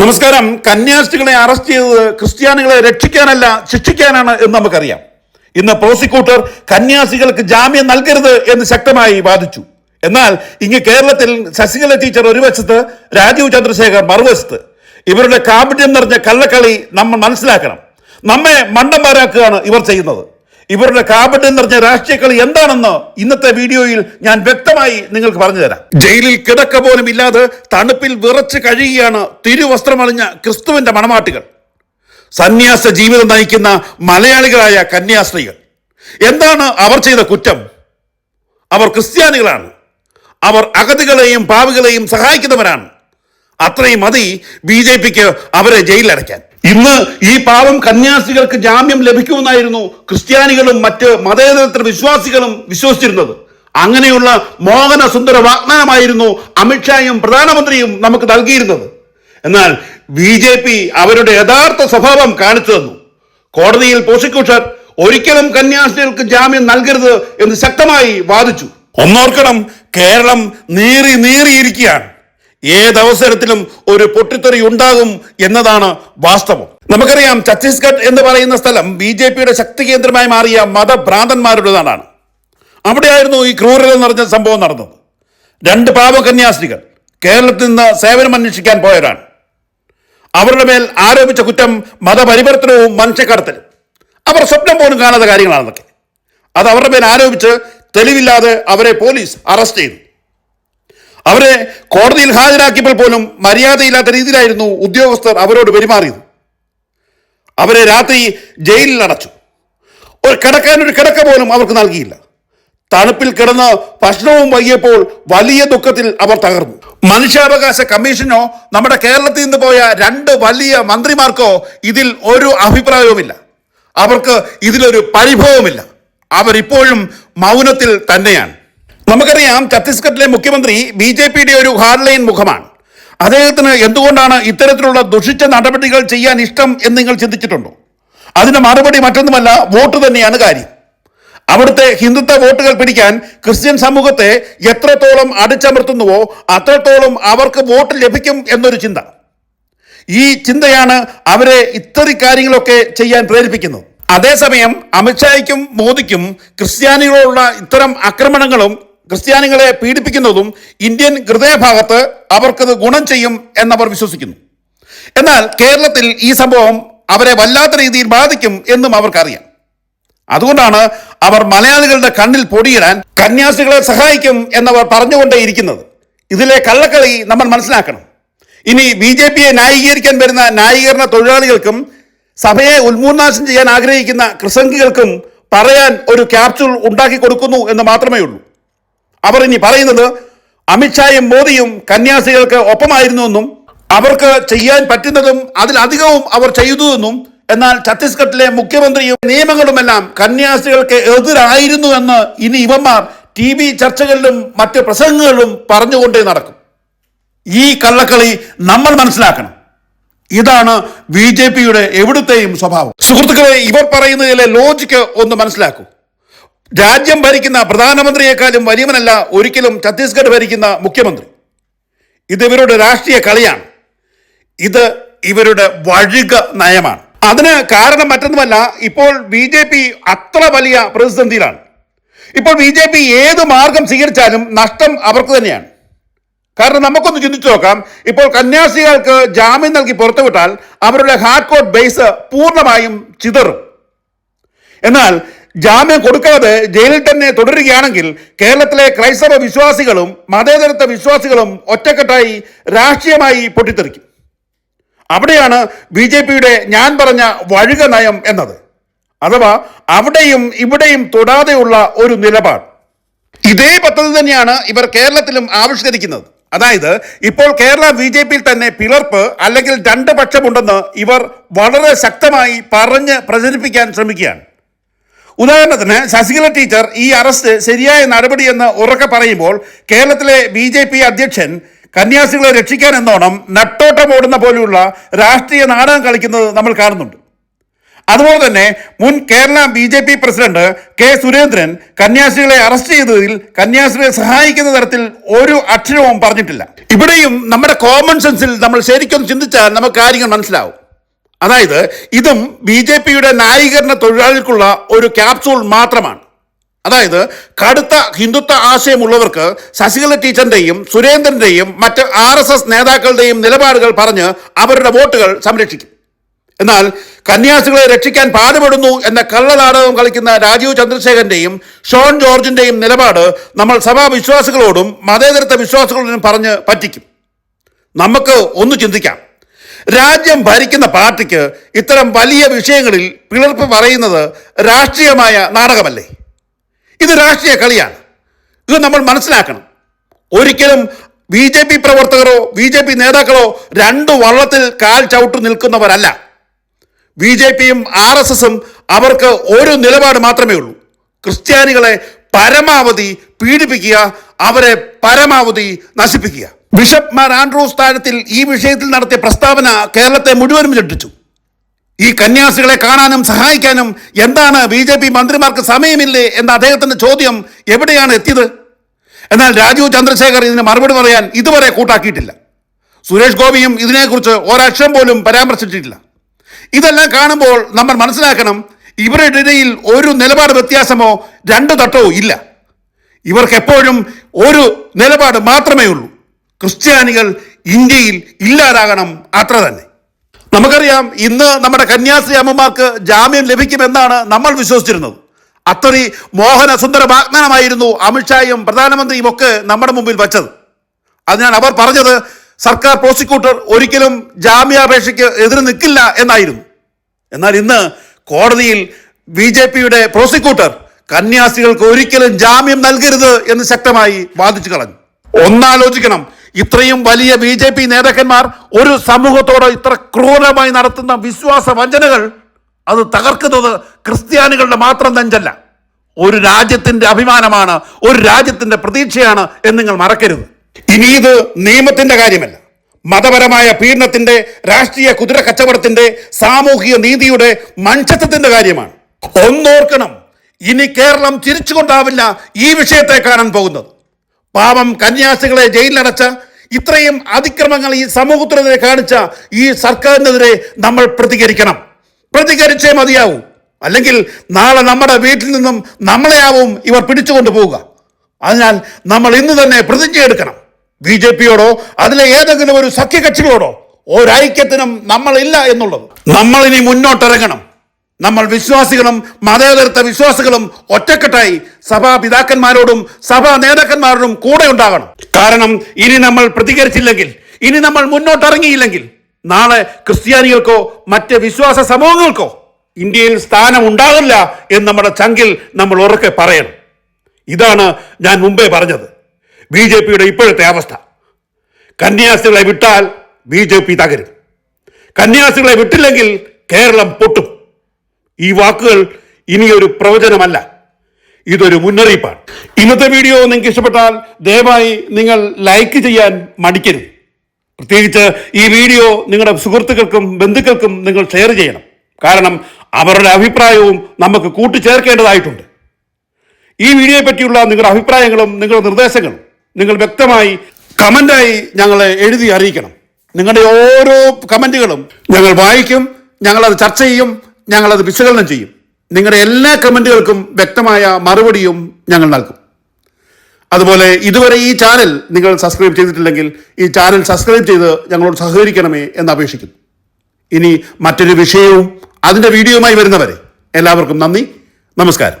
നമസ്കാരം. കന്യാസ്ത്രീകളെ അറസ്റ്റ് ചെയ്തത് ക്രിസ്ത്യാനികളെ രക്ഷിക്കാനല്ല ശിക്ഷിക്കാനാണ് എന്ന് നമുക്കറിയാം. ഇന്ന് പ്രോസിക്യൂട്ടർ കന്യാസികൾക്ക് ജാമ്യം നൽകരുത് എന്ന് ശക്തമായി വാദിച്ചു. എന്നാൽ ഇങ്ങ് കേരളത്തിൽ ശശികല ടീച്ചർ ഒരു വശത്ത് രാജീവ് ചന്ദ്രശേഖർ മറുവശത്ത്. ഇവരുടെ കാപട്യം നിറഞ്ഞ കള്ളക്കളി നമ്മൾ മനസ്സിലാക്കണം. നമ്മെ മണ്ടന്മാരാക്കുകയാണ് ഇവർ ചെയ്യുന്നത്. ഇവരുടെ കാപട്യം പറഞ്ഞ രാഷ്ട്രീയ കളി എന്താണെന്ന് ഇന്നത്തെ വീഡിയോയിൽ ഞാൻ വ്യക്തമായി നിങ്ങൾക്ക് പറഞ്ഞു തരാം. ജയിലിൽ കിടക്ക പോലും ഇല്ലാതെ തണുപ്പിൽ വിറച്ച് കഴിയുകയാണ് തിരുവസ്ത്രമണിഞ്ഞ ക്രിസ്തുവിന്റെ മണമാട്ടികൾ. സന്യാസ ജീവിതം നയിക്കുന്ന മലയാളികളായ കന്യാസ്ത്രീകൾ. എന്താണ് അവർ ചെയ്ത കുറ്റം? അവർ ക്രിസ്ത്യാനികളാണ്. അവർ അഗതികളെയും പാവികളെയും സഹായിക്കുന്നവരാണ്. അത്രയും മതി ബി ജെ പിക്ക് അവരെ ജയിലിലടയ്ക്കാൻ. ഇന്ന് ഈ പാവം കന്യാസികൾക്ക് ജാമ്യം ലഭിക്കുമെന്നായിരുന്നു ക്രിസ്ത്യാനികളും മറ്റ് മതേതര വിശ്വാസികളും വിശ്വസിച്ചിരുന്നത്. അങ്ങനെയുള്ള മോഹന സുന്ദര വാഗ്ദാനമായിരുന്നു അമിത്ഷായും പ്രധാനമന്ത്രിയും നമുക്ക് നൽകിയിരുന്നത്. എന്നാൽ ബി ജെ പി അവരുടെ യഥാർത്ഥ സ്വഭാവം കാണിച്ചു തന്നു. കോടതിയിൽ പ്രോസിക്യൂഷൻ ഒരിക്കലും കന്യാസ്ത്രീകൾക്ക് ജാമ്യം നൽകരുത് എന്ന് ശക്തമായി വാദിച്ചു. ഒന്നോർക്കണം കേരളം നീറി നീറിയിരിക്കുകയാണ്. ഏതവസരത്തിലും ഒരു പൊട്ടിത്തെറി ഉണ്ടാകും എന്നതാണ് വാസ്തവം. നമുക്കറിയാം ഛത്തീസ്ഗഡ് എന്ന് പറയുന്ന സ്ഥലം ബി ജെ പിയുടെ ശക്തി കേന്ദ്രമായി മാറിയ മതഭ്രാന്തന്മാരുടെ നാടാണ് അവിടെയായിരുന്നു ഈ ക്രൂരത നിറഞ്ഞ സംഭവം നടന്നത്. രണ്ട് പാവകന്യാസ്ത്രീകൾ കേരളത്തിൽ നിന്ന് സേവനം അന്വേഷിക്കാൻ പോയവരാണ്. അവരുടെ മേൽ ആരോപിച്ച കുറ്റം മതപരിവർത്തനവും മനുഷ്യക്കടത്തലും. അവർ സ്വപ്നം പോലും കാണാത്ത കാര്യങ്ങളാണെന്നൊക്കെ അത് അവരുടെ മേൽ ആരോപിച്ച് തെളിവില്ലാതെ അവരെ പോലീസ് അറസ്റ്റ് ചെയ്തു. അവരെ കോടതിയിൽ ഹാജരാക്കിയപ്പോൾ പോലും മര്യാദയില്ലാത്ത രീതിയിലായിരുന്നു ഉദ്യോഗസ്ഥർ അവരോട് പെരുമാറിയത്. അവരെ രാത്രി ജയിലിൽ അടച്ചു. ഒരു കിടക്കാൻ ഒരു കിടക്ക പോലും അവർക്ക് നൽകിയില്ല. തണുപ്പിൽ കിടന്ന് ഭക്ഷണവും വൈകിയപ്പോൾ വലിയ ദുഃഖത്തിൽ അവർ തകർന്നു. മനുഷ്യാവകാശ കമ്മീഷനോ നമ്മുടെ കേരളത്തിൽ നിന്ന് പോയ രണ്ട് വലിയ മന്ത്രിമാർക്കോ ഇതിൽ ഒരു അഭിപ്രായവുമില്ല. അവർക്ക് ഇതിലൊരു പരിഭവമില്ല അവരിപ്പോഴും മൗനത്തിൽ തന്നെയാണ്. നമുക്കറിയാം ഛത്തീസ്ഗഡിലെ മുഖ്യമന്ത്രി ബി ജെ പിയുടെ ഒരു ഹാർഡ്ലൈൻ മുഖമാണ്. അദ്ദേഹത്തിന് എന്തുകൊണ്ടാണ് ഇത്തരത്തിലുള്ള ദുഷിച്ച നടപടികൾ ചെയ്യാൻ ഇഷ്ടം എന്ന് നിങ്ങൾ ചിന്തിച്ചിട്ടുണ്ടോ? അതിന് മറുപടി മറ്റൊന്നുമല്ല വോട്ട് തന്നെയാണ് കാര്യം. അവിടുത്തെ ഹിന്ദുത്വ വോട്ടുകൾ പിടിക്കാൻ ക്രിസ്ത്യൻ സമൂഹത്തെ എത്രത്തോളം അടിച്ചമർത്തുന്നുവോ അത്രത്തോളം അവർക്ക് വോട്ട് ലഭിക്കും എന്നൊരു ചിന്ത. ഈ ചിന്തയാണ് അവരെ ഇത്തരം കാര്യങ്ങളൊക്കെ ചെയ്യാൻ പ്രേരിപ്പിക്കുന്നത്. അതേസമയം അമിത്ഷായ്ക്കും മോദിക്കും ക്രിസ്ത്യാനികളോടുള്ള ഇത്തരം ആക്രമണങ്ങളും ക്രിസ്ത്യാനികളെ പീഡിപ്പിക്കുന്നതും ഇന്ത്യൻ ഹൃദയഭാഗത്ത് അവർക്കത് ഗുണം ചെയ്യും എന്നവർ വിശ്വസിക്കുന്നു. എന്നാൽ കേരളത്തിൽ ഈ സംഭവം അവരെ വല്ലാത്ത രീതിയിൽ ബാധിക്കും എന്നും അവർക്കറിയാം. അതുകൊണ്ടാണ് അവർ മലയാളികളുടെ കണ്ണിൽ പൊടിയിടാൻ കന്യാസികളെ സഹായിക്കും എന്നവർ പറഞ്ഞുകൊണ്ടേയിരിക്കുന്നത്. ഇതിലെ കള്ളക്കളി നമ്മൾ മനസ്സിലാക്കണം. ഇനി ബി ജെ പിയെ ന്യായീകരിക്കാൻ വരുന്ന ന്യായീകരണ തൊഴിലാളികൾക്കും സഭയെ ഉന്മൂലനാശം ചെയ്യാൻ ആഗ്രഹിക്കുന്ന കൃസംഗികൾക്കും പറയാൻ ഒരു ക്യാപ്സൂൾ ഉണ്ടാക്കി കൊടുക്കുന്നു എന്ന് മാത്രമേ ഉള്ളൂ അവർ ഇനി പറയുന്നത് അമിത്ഷായും മോദിയും കന്യാസികൾക്ക് ഒപ്പമായിരുന്നു എന്നും അവർക്ക് ചെയ്യാൻ പറ്റുന്നതും അതിലധികവും അവർ ചെയ്തുവെന്നും എന്നാൽ ഛത്തീസ്ഗഡിലെ മുഖ്യമന്ത്രിയും നിയമങ്ങളുമെല്ലാം കന്യാസികൾക്ക് എതിരായിരുന്നു എന്ന് ഇനി ഇവന്മാർ ടി വി ചർച്ചകളിലും മറ്റ് പ്രസംഗങ്ങളിലും പറഞ്ഞുകൊണ്ടേ നടക്കും. ഈ കള്ളക്കളി നമ്മൾ മനസ്സിലാക്കണം. ഇതാണ് ബി ജെ പിയുടെ എവിടുത്തെയും സ്വഭാവം. സുഹൃത്തുക്കളെ ഇവർ പറയുന്നതിലെ ലോജിക്ക് ഒന്ന് മനസ്സിലാക്കൂ. രാജ്യം ഭരിക്കുന്ന പ്രധാനമന്ത്രിയെക്കാളും വലിയവനല്ല ഒരിക്കലും ഛത്തീസ്ഗഡ് ഭരിക്കുന്ന മുഖ്യമന്ത്രി. ഇത് ഇവരുടെ രാഷ്ട്രീയ കളിയാണ്. ഇത് ഇവരുടെ വഴുക നയമാണ്. അതിന് കാരണം മറ്റൊന്നുമല്ല ഇപ്പോൾ ബി ജെ പി അത്ര വലിയ പ്രതിസന്ധിയിലാണ്. ഇപ്പോൾ ബി ജെ പി ഏത് മാർഗം സ്വീകരിച്ചാലും നഷ്ടം അവർക്ക് തന്നെയാണ്. കാരണം നമുക്കൊന്ന് ചിന്തിച്ചു നോക്കാം ഇപ്പോൾ കന്യാസികൾക്ക് ജാമ്യം നൽകി പുറത്തുവിട്ടാൽ അവരുടെ ഹാർഡ് കോഡ് ബേസ് പൂർണമായും ചിതറും. എന്നാൽ ജാമ്യം കൊടുക്കാതെ ജയിലിൽ തന്നെ തുടരുകയാണെങ്കിൽ കേരളത്തിലെ ക്രൈസ്തവ വിശ്വാസികളും മതേതരത്വ വിശ്വാസികളും ഒറ്റക്കെട്ടായി രാഷ്ട്രീയമായി പൊട്ടിത്തെറിക്കും. അവിടെയാണ് ബി ജെ പിയുടെ ഞാൻ പറഞ്ഞ വഴുക നയം എന്നത്. അഥവാ അവിടെയും ഇവിടെയും തൊടാതെയുള്ള ഒരു നിലപാട്. ഇതേ പദ്ധതി തന്നെയാണ് ഇവർ കേരളത്തിലും ആവിഷ്കരിക്കുന്നത്. അതായത് ഇപ്പോൾ കേരള ബി ജെ പിയിൽ തന്നെ പിളർപ്പ് അല്ലെങ്കിൽ രണ്ട് പക്ഷമുണ്ടെന്ന് ഇവർ വളരെ ശക്തമായി പറഞ്ഞ് പ്രചരിപ്പിക്കാൻ ശ്രമിക്കുകയാണ്. ഉദാഹരണത്തിന് ശശികല ടീച്ചർ ഈ അറസ്റ്റ് ശരിയായ നടപടിയെന്ന് ഉറക്കെ പറയുമ്പോൾ കേരളത്തിലെ ബി ജെ പി അധ്യക്ഷൻ കന്യാസികളെ രക്ഷിക്കാൻ എന്നോണം നട്ടോട്ടം ഓടുന്ന പോലെയുള്ള രാഷ്ട്രീയ നാടകം കളിക്കുന്നത് നമ്മൾ കാണുന്നുണ്ട്. അതുപോലെ തന്നെ മുൻ Kerala B J P president K Surendran കന്യാസികളെ arrest ചെയ്തതിൽ കന്യാസികളെ സഹായിക്കുന്ന തരത്തിൽ ഒരു അക്ഷരവും പറഞ്ഞിട്ടില്ല. ഇവിടെയും നമ്മുടെ കോമൺ സെൻസിൽ നമ്മൾ ശരിക്കും ചിന്തിച്ചാൽ നമുക്ക് കാര്യങ്ങൾ മനസ്സിലാവും. അതായത് ഇതും ബി ജെ പിയുടെ ന്യായീകരണ തൊഴിലാളികൾക്കുള്ള ഒരു ക്യാപ്സൂൾ മാത്രമാണ്. അതായത് കടുത്ത ഹിന്ദുത്വ ആശയമുള്ളവർക്ക് ശശികല ടീച്ചറിന്റെയും സുരേന്ദ്രന്റെയും മറ്റ് ആർ എസ് എസ് നേതാക്കളുടെയും നിലപാടുകൾ പറഞ്ഞ് അവരുടെ വോട്ടുകൾ സംരക്ഷിക്കും. എന്നാൽ കന്യാസികളെ രക്ഷിക്കാൻ പാടുപെടുന്നു എന്ന കള്ളനാടകം കളിക്കുന്ന രാജീവ് ചന്ദ്രശേഖരന്റെയും ഷോൺ ജോർജിന്റെയും നിലപാട് നമ്മൾ സഭാ വിശ്വാസികളോടും മതേതരത്വ വിശ്വാസികളോടും പറഞ്ഞ് പറ്റിക്കും. നമുക്ക് ഒന്ന് ചിന്തിക്കാം. രാജ്യം ഭരിക്കുന്ന പാർട്ടിക്ക് ഇത്തരം വലിയ വിഷയങ്ങളിൽ പിളർപ്പ് പറയുന്നത് രാഷ്ട്രീയമായ നാടകമല്ലേ? ഇത് രാഷ്ട്രീയ കളിയാണ്. ഇത് നമ്മൾ മനസ്സിലാക്കണം. ഒരിക്കലും ബി ജെ പി പ്രവർത്തകരോ ബി ജെ പി നേതാക്കളോ രണ്ടു വള്ളത്തിൽ കാൽ ചവിട്ടു നിൽക്കുന്നവരല്ല. ബി ജെ പിയും ആർ എസ് എസും അവർക്ക് ഒരു നിലപാട് മാത്രമേ ഉള്ളൂ. ക്രിസ്ത്യാനികളെ പരമാവധി പീഡിപ്പിക്കുക അവരെ പരമാവധി നശിപ്പിക്കുക. ബിഷപ്പ് മാർ ആൻഡ്രൂസ് താഴത്തിൽ ഈ വിഷയത്തിൽ നടത്തിയ പ്രസ്താവന കേരളത്തെ മുഴുവനും ഞെട്ടിച്ചു. ഈ കന്യാസികളെ കാണാനും സഹായിക്കാനും എന്താണ് ബി ജെ പി മന്ത്രിമാർക്ക് സമയമില്ലേ എന്ന അദ്ദേഹത്തിന്റെ ചോദ്യം എവിടെയാണ് എത്തിയത്? എന്നാൽ രാജീവ് ചന്ദ്രശേഖർ ഇതിന് മറുപടി പറയാൻ ഇതുവരെ കൂട്ടാക്കിയിട്ടില്ല. സുരേഷ് ഗോപിയും ഇതിനെക്കുറിച്ച് ഒരക്ഷരം പോലും പരാമർശിച്ചിട്ടില്ല. ഇതെല്ലാം കാണുമ്പോൾ നമ്മൾ മനസ്സിലാക്കണം ഇവരുടെ ഇടയിൽ ഒരു നിലപാട് വ്യത്യാസമോ രണ്ടു തട്ടോ ഇല്ല. ഇവർക്ക് എപ്പോഴും ഒരു നിലപാട് മാത്രമേ ഉള്ളൂ. ക്രിസ്ത്യാനികൾ ഇന്ത്യയിൽ ഇല്ലാതാകണം അത്ര തന്നെ. നമുക്കറിയാം ഇന്ന് നമ്മുടെ കന്യാസ്ത്രീ അമ്മമാർക്ക് ജാമ്യം ലഭിക്കുമെന്നാണ് നമ്മൾ വിശ്വസിച്ചിരുന്നത്. അത്രയും മോഹന സുന്ദര വാഗ്ദാനമായിരുന്നു അമിത്ഷായും പ്രധാനമന്ത്രിയും ഒക്കെ നമ്മുടെ മുമ്പിൽ വച്ചത്. അതിനാൽ അവർ പറഞ്ഞത് സർക്കാർ പ്രോസിക്യൂട്ടർ ഒരിക്കലും ജാമ്യാപേക്ഷയ്ക്ക് എതിര് നിൽക്കില്ല എന്നായിരുന്നു. എന്നാൽ ഇന്ന് കോടതിയിൽ ബി ജെ പിയുടെ പ്രോസിക്യൂട്ടർ കന്യാസ്ത്രീകൾക്ക് ഒരിക്കലും ജാമ്യം നൽകരുത് എന്ന് ശക്തമായി വാദിച്ചു കളഞ്ഞു. ഒന്നാലോചിക്കണം. ഇത്രയും വലിയ ബി ജെ പി നേതാക്കന്മാർ ഒരു സമൂഹത്തോട് ഇത്ര ക്രൂരമായി നടത്തുന്ന വിശ്വാസ വഞ്ചനകൾ അത് തകർക്കുന്നത് ക്രിസ്ത്യാനികളുടെ മാത്രം നെഞ്ചല്ല. ഒരു രാജ്യത്തിന്റെ അഭിമാനമാണ് ഒരു രാജ്യത്തിന്റെ പ്രതീക്ഷയാണ് എന്ന് നിങ്ങൾ മറക്കരുത്. ഇനി ഇത് നിയമത്തിന്റെ കാര്യമല്ല. മതപരമായ പീഡനത്തിന്റെ രാഷ്ട്രീയ കുതിര കച്ചവടത്തിന്റെ സാമൂഹിക നീതിയുടെ മനുഷ്യത്വത്തിന്റെ കാര്യമാണ്. ഒന്നോർക്കണം ഇനി കേരളം തിരിച്ചുകൊണ്ടാവില്ല ഈ വിഷയത്തെ കാണാൻ പോകുന്നത്. പാവം കന്യാസികളെ ജയിലിലടച്ച ഇത്രയും അതിക്രമങ്ങൾ ഈ സമൂഹത്തിനെതിരെ കാണിച്ച ഈ സർക്കാരിനെതിരെ നമ്മൾ പ്രതികരിക്കണം. പ്രതികരിച്ചേ മതിയാവൂ. അല്ലെങ്കിൽ നാളെ നമ്മുടെ വീട്ടിൽ നിന്നും നമ്മളെയാവും ഇവർ പിടിച്ചുകൊണ്ട് പോവുക. അതിനാൽ നമ്മൾ ഇന്ന് തന്നെ പ്രതിജ്ഞ എടുക്കണം. ബി ജെ പിയോടോ അതിലെ ഏതെങ്കിലും ഒരു സഖ്യകക്ഷികളോടോ ഒരൈക്യത്തിനും നമ്മളില്ല എന്നുള്ളത്. നമ്മളിനി മുന്നോട്ടിറങ്ങണം. നമ്മൾ വിശ്വാസികളും മതേതരത്വ വിശ്വാസികളും ഒറ്റക്കെട്ടായി സഭാ പിതാക്കന്മാരോടും സഭാ നേതാക്കന്മാരോടും കൂടെ ഉണ്ടാകണം. കാരണം ഇനി നമ്മൾ പ്രതികരിച്ചില്ലെങ്കിൽ ഇനി നമ്മൾ മുന്നോട്ടിറങ്ങിയില്ലെങ്കിൽ നാളെ ക്രിസ്ത്യാനികൾക്കോ മറ്റ് വിശ്വാസ സമൂഹങ്ങൾക്കോ ഇന്ത്യയിൽ സ്ഥാനം ഉണ്ടാകില്ല എന്ന് നമ്മുടെ ചങ്കിൽ നമ്മൾ ഉറക്കെ പറയണം. ഇതാണ് ഞാൻ മുമ്പേ പറഞ്ഞത്. ബി ജെ പിയുടെ ഇപ്പോഴത്തെ അവസ്ഥ. കന്യാസ്ത്രീകളെ വിട്ടാൽ ബി ജെ പി തകരും. കന്യാസ്ത്രീകളെ വിട്ടില്ലെങ്കിൽ കേരളം പൊട്ടും. ഈ വാക്കുകൾ ഇനിയൊരു പ്രവചനമല്ല. ഇതൊരു മുന്നറിയിപ്പാണ്. ഇന്നത്തെ വീഡിയോ നിങ്ങൾക്ക് ഇഷ്ടപ്പെട്ടാൽ ദയവായി നിങ്ങൾ ലൈക്ക് ചെയ്യാൻ മടിക്കരുത്. പ്രത്യേകിച്ച് ഈ വീഡിയോ നിങ്ങളുടെ സുഹൃത്തുക്കൾക്കും ബന്ധുക്കൾക്കും നിങ്ങൾ ഷെയർ ചെയ്യണം. കാരണം അവരുടെ അഭിപ്രായവും നമുക്ക് കൂട്ടിച്ചേർക്കേണ്ടതായിട്ടുണ്ട്. ഈ വീഡിയോയെ പറ്റിയുള്ള നിങ്ങളുടെ അഭിപ്രായങ്ങളും നിങ്ങളുടെ നിർദ്ദേശങ്ങളും നിങ്ങൾ വ്യക്തമായി കമന്റായി ഞങ്ങളെ എഴുതി അറിയിക്കണം. നിങ്ങളുടെ ഓരോ കമന്റുകളും ഞങ്ങൾ വായിക്കും ഞങ്ങളത് ചർച്ച ചെയ്യും ഞങ്ങളത് വിശകലനം ചെയ്യും. നിങ്ങളുടെ എല്ലാ കമന്റുകൾക്കും വ്യക്തമായ മറുപടിയും ഞങ്ങൾ നൽകും. അതുപോലെ ഇതുവരെ ഈ ചാനൽ നിങ്ങൾ സബ്സ്ക്രൈബ് ചെയ്തിട്ടില്ലെങ്കിൽ ഈ ചാനൽ സബ്സ്ക്രൈബ് ചെയ്ത് ഞങ്ങളോട് സഹകരിക്കണമേ എന്ന് അപേക്ഷിക്കുന്നു. ഇനി മറ്റൊരു വിഷയവും അതിന്റെ വീഡിയോയുമായി വരുന്നവരെ എല്ലാവർക്കും നന്ദി. നമസ്കാരം.